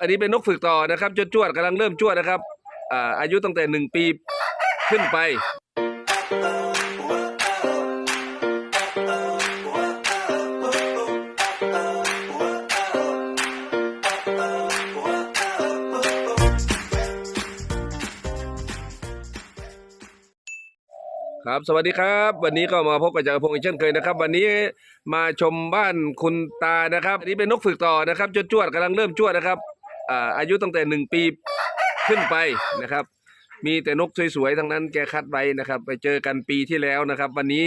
อันนี้เป็นนกฝึกต่อนะครับจวดจวดๆกำลังเริ่มจวดนะครับอ่าอายุตั้งแต่หนึ่งปีขึ้นไปครับสวัสดีครับ วันนี้ก็มาพบกับจักรพงศ์อีกเช่นเคยนะครับ วันนี้มาชมบ้านคุณตานะครับอันนี้เป็นนกฝึกต่อนะครับจวดจวดๆกำลังเริ่มจวดนะครับ อายุตั้งแต่หนึ่งปีขึ้นไปนะครับ มีแต่นกสวยๆทั้งนั้นแกคัดไว้นะครับ ไปเจอกันปีที่แล้วนะครับ วันนี้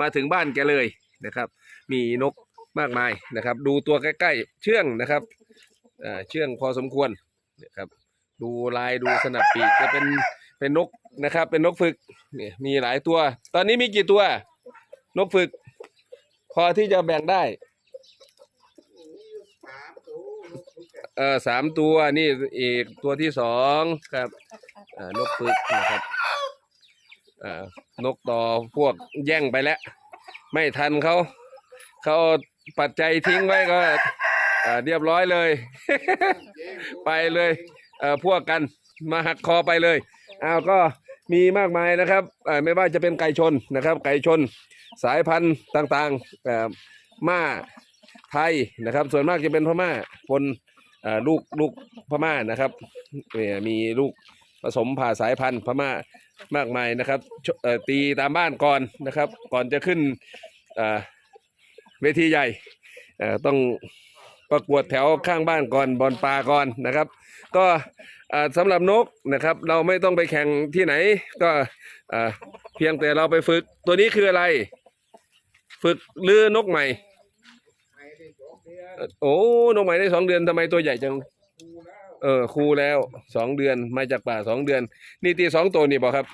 มาถึงบ้านแกเลยนะครับ มีนกมากมายนะครับ ดูตัวใกล้ๆเชื่องนะครับอ่าเชื่องพอสมควรนะครับดูลายดูสนับปีกจะเป็นเป็นนกนะครับ เป็นนกฝึกเนี่ยมีหลายตัว ตอนนี้มีกี่ตัว นกฝึก พอที่จะแบ่งได้ เออสามตัวนี่อีกตัวที่สองครับอ่านกฝึกนะครับอ่านกต่อพวกแย่งไปแล้ว ไม่ทันเขาเขาปัดใจยทิ้งไว้ก็อ่าเรียบร้อยเลย ไปเลยเอ่อพวกกันมาหักคอไปเลยเอาก็มีมากมายนะครับเอ่อไม่ว่าจะเป็นไก่ชนนะครับ ไก่ชนสายพันธุ์ต่างๆเอ่อม่าไทยนะครับ ส่วนมากจะเป็นพม่าปน ลูกลูกพม่านะครับเนี่ยมีลูกผสมผ่าสายพันธุ์พม่ามากมายนะครับตีตามบ้านก่อนนะครับ ก่อนจะขึ้นเวทีใหญ่ต้องประกวดแถวข้างบ้านก่อนบอลปลาก่อนนะครับ ก็สำหรับนกนะครับ เราไม่ต้องไปแข่งที่ไหน ก็เพียงแต่เราไปฝึกตัวนี้คืออะไร ฝึกหรือนกใหม่ เอ่อโอ้นกใหม่ได้สองเดือนทำไมตัวใหญ่จัง เออครูแล้วสองเดือนมาจากป่าสองเดือน นี่ตีสองตัวนี่บอกครับ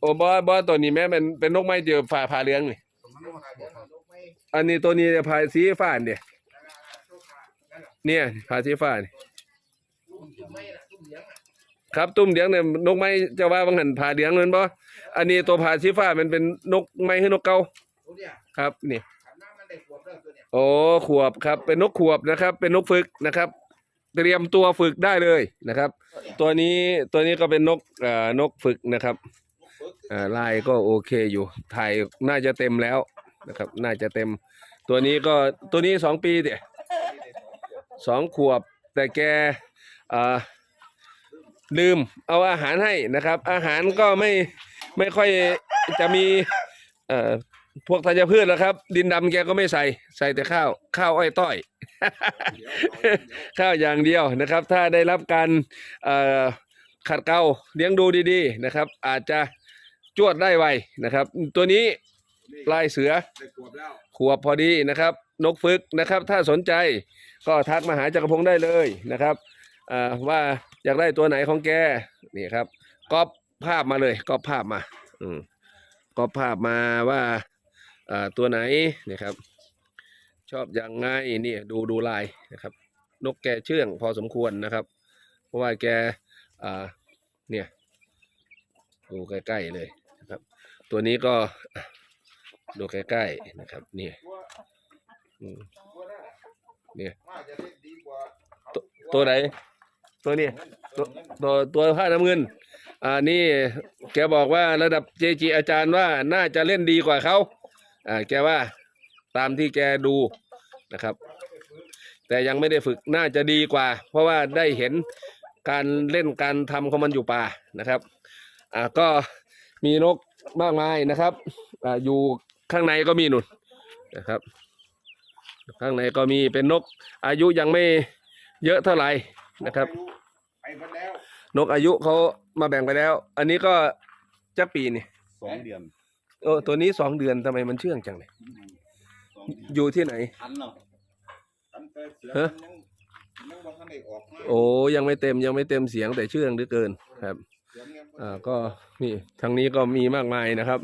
โอ้บอบอตัวนี้แม่เป็นเป็นนกไม้เดียวฝ่าผ่าเหลืองนี่มันต้องมาเดี๋ยวลูกไม่อันนี้ตัวนี้ผ่าสีฟ้าเนี่ยวเนี่ยผ่าสีฟ้านี่ ครับตุ้มเหลียงเนี่ยนกไม้จะว่าบางหันผ่าเหลียงนั่นบ่อันนี้ตัวผ่าสีฟ้ามันเป็นนกไม้ให้นกเกาตัวเนี้ยครับนี่ขันน้ำมันได้ขวบแล้วตัวเนี้ยโอ้ขวบครับ เป็นนกขวบนะครับ เป็นนกฝึกนะครับ เตรียมตัวฝึกได้เลยนะครับ ตัวนี้ตัวนี้ก็เป็นนกเอ่อนกฝึกนะครับเอ่อลายก็โอเคอยู่ถ่ายน่าจะเต็มแล้วนะครับ น่าจะเต็ม ตัวนี้ก็ตัวนี้สองปีเดียสองขวบแต่แกอ่า ลืมเอาอาหารให้นะครับ อาหารก็ไม่ไม่ค่อยจะมีเอ่อพวกธัญพืชแล้วครับ ดินดำแกก็ไม่ใส่ใส่แต่ข้าวข้าวอ้อยต้อย ข้าวอย่างเดียวนะครับ ถ้าได้รับการเอ่อขัดเกลาเลี้ยงดูดีๆนะครับ อาจจะจวดได้ไวนะครับ ตัวนี้ลายเสือขวบพอดีนะครับ นกฝึกนะครับ ถ้าสนใจก็ทักมาหาจักรพงศ์ได้เลยนะครับว่า อยากได้ตัวไหนของแกนี่ครับก๊อปภาพมาเลยก๊อปภาพมา อืมก๊อปภาพมาว่าอ่าตัวไหนนี่ครับ ชอบอย่างไงนี่ดูดูลายนะครับ นกแกเชื่องพอสมควรนะครับ เพราะว่าแกอ่าเนี่ย ดูใกล้ๆเลยนะครับ ตัวนี้ก็ดูใกล้ๆนะครับนี่เนี่ยตัวไหน ตัวนี้ตัวตัวตัวผ้าน้ำเงิน อ่านี่แกบอกว่าระดับเจจีอาจารย์ว่าน่าจะเล่นดีกว่าเขาอ่าแกว่าตามที่แกดูนะครับ แต่ยังไม่ได้ฝึกน่าจะดีกว่า เพราะว่าได้เห็นการเล่นการทำของมันอยู่ป่านะครับอ่าก็มีนกมากมายนะครับอ่าอยู่ข้างในก็มีหนุนนะครับ ข้างในก็มีเป็นนกอายุยังไม่เยอะเท่าไหร่ นะครับ ไปหมดแล้วนกอายุเขามาแบ่งไปแล้ว อันนี้ก็จะปีนี่สองเดือนโอ้ตัวนี้สองเดือนทำไมมันเชื่องจังเลยสองเดือนอยู่ที่ไหน ทันเนาะตั้งแต่เสือฮะ มันยังยังบ่ทันได้ออกมาโอ้ยังไม่เต็มยังไม่เต็มเสียงแต่เชื่องเหลือเกินครับ เสือยังบ่อ่าก็นี่ทางนี้ก็มีมากมายนะครับ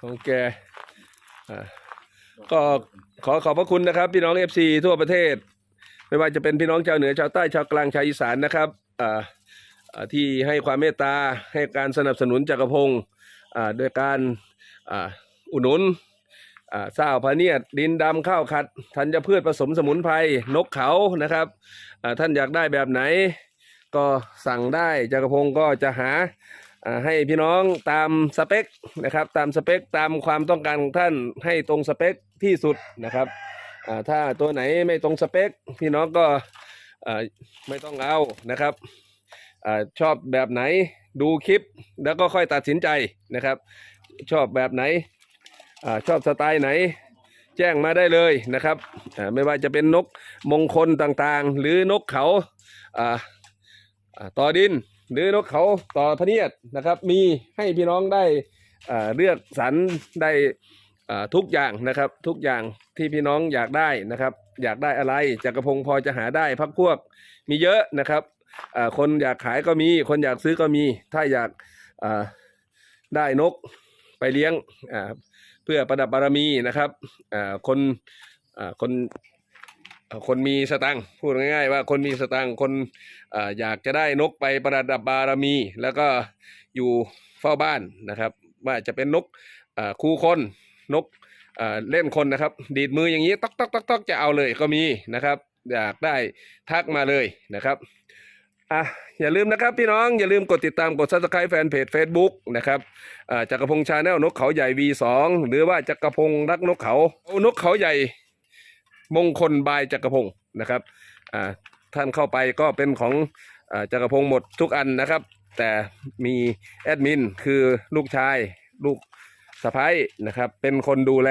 ของแกอ่าก็ขอขอบพระคุณนะครับ พี่น้องเอฟซีทั่วประเทศ ไม่ว่าจะเป็นพี่น้องชาวเหนือชาวใต้ชาวกลางชาวอีสานนะครับที่ให้ความเมตตาให้การสนับสนุนจักรพงศ์อ่าโดยการอุดหนุนอ่าข้าวพะเนียดดินดำข้าวขัดธัญพืชผสมสมุนไพรนกเขานะครับท่านอยากได้แบบไหน ก็สั่งได้จักรพงศ์ก็จะหาอ่าให้พี่น้องตามสเปคนะครับตามสเปคตามความต้องการของท่านให้ตรงสเปคที่สุดนะครับ อ่าถ้าตัวไหนไม่ตรงสเปค พี่น้องก็อ่าไม่ต้องเอานะครับอาชอบแบบไหนดูคลิปแล้วก็ค่อยตัดสินใจนะครับ ชอบแบบไหนอาชอบสไตล์ไหน แจ้งมาได้เลยนะครับอ่าไม่ว่าจะเป็นนกมงคลต่างๆ หรือนกเขาอ่าอ่าต่อดินหรือนกเขาต่อพเนียดนะครับ มีให้พี่น้องได้อ่าเลือกสรรได้ ทุกอย่างนะครับ ทุกอย่างที่พี่น้องอยากได้นะครับ อยากได้อะไรจักรพงศ์พอจะหาได้พักพวกมีเยอะนะครับคนอยากขายก็มี คนอยากซื้อก็มี ถ้าอยากได้นกไปเลี้ยงเพื่อประดับบารมีนะครับคนคนคนมีสตังพูดง่ายๆว่าคนมีสตังคนอยากจะได้นกไปประดับบารมี แล้วก็อยู่เฝ้าบ้านนะครับ ว่าจะเป็นนกคู่คน นกเล่นคนนะครับ ดีดมืออย่างนี้ต๊อกต๊อกต๊อกต๊อกจะเอาเลยก็มีนะครับ อยากได้ทักมาเลยนะครับอะอย่าลืมนะครับพี่น้องอย่าลืมกดติดตามกด subscribe แฟนเพจ Facebook นะครับจักรพงษ์ชาแนลนกเขาใหญ่ V2 หรือว่าจักรพงษ์รักนกเขาเอานกเขาใหญ่มงคลบายจักรพงศ์นะครับท่านเข้าไปก็เป็นของอจักรพงศ์หมดทุกอันนะครับ แต่มีแอดมินคือลูกชายลูก สะพ้ายนะครับ เป็นคนดูแล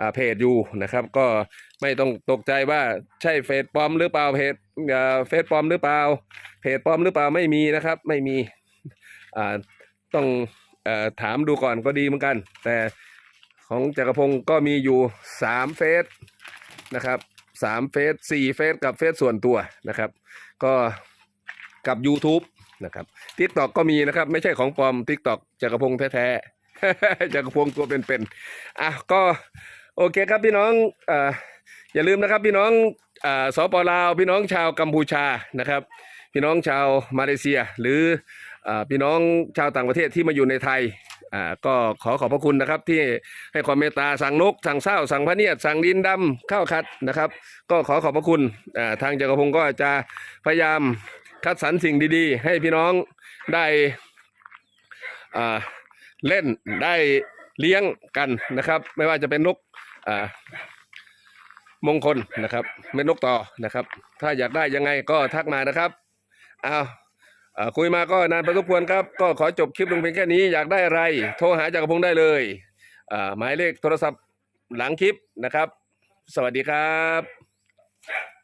อ่าเพจอยู่นะครับ ก็ไม่ต้องตกใจว่าใช่เฟซปลอมหรือเปล่าเพจอ่าเฟซปลอมหรือเปล่า เพจปลอมหรือเปล่าไม่มีนะครับ ไม่มีอ่าต้องอ่อถามดูก่อนก็ดีเหมือนกัน แต่ของจักรพงศ์ก็มีอยู่สามเฟซนะครับสามเฟซสี่เฟซกับเฟซส่วนตัวนะครับ ก็กับ YouTube นะครับ t ิ k t o k ก็มีนะครับ ไม่ใช่ของปลอม t ิ k t o k จักรพงษ์แท้ๆ จักรพงตัวเป็นๆอะก็โอเคครับพี่น้องอ่าอย่าลืมนะครับพี่น้องอ่าสปลาว พี่น้องชาวกัมพูชานะครับ พี่น้องชาวมาเลเซีย หรืออ่าพี่น้องชาวต่างประเทศที่มาอยู่ในไทยอ่าก็ขอขอบพระคุณนะครับที่ให้ความเมตตาสั่งนก สั่งเศร้า สั่งพะเนียดสั่งดินดำข้าวคัดนะครับ ก็ขอขอบพระคุณอ่าทางจักรพงศ์ก็จะพยายามคัดสรรสิ่งดีๆ ให้พี่น้องได้อ่า เล่นได้เลี้ยงกันนะครับ ไม่ว่าจะเป็นนกอ่ามงคลนะครับเป็นนกต่อนะครับ ถ้าอยากได้ยังไงก็ทักมานะครับอ้าวอ่าคุยมาก็นานพอสมควรครับ ก็ขอจบคลิปลงเพียงแค่นี้อยากได้อะไร โทรหาจักรพงศ์ได้เลยอ่าหมายเลขโทรศัพท์หลังคลิปนะครับ สวัสดีครับ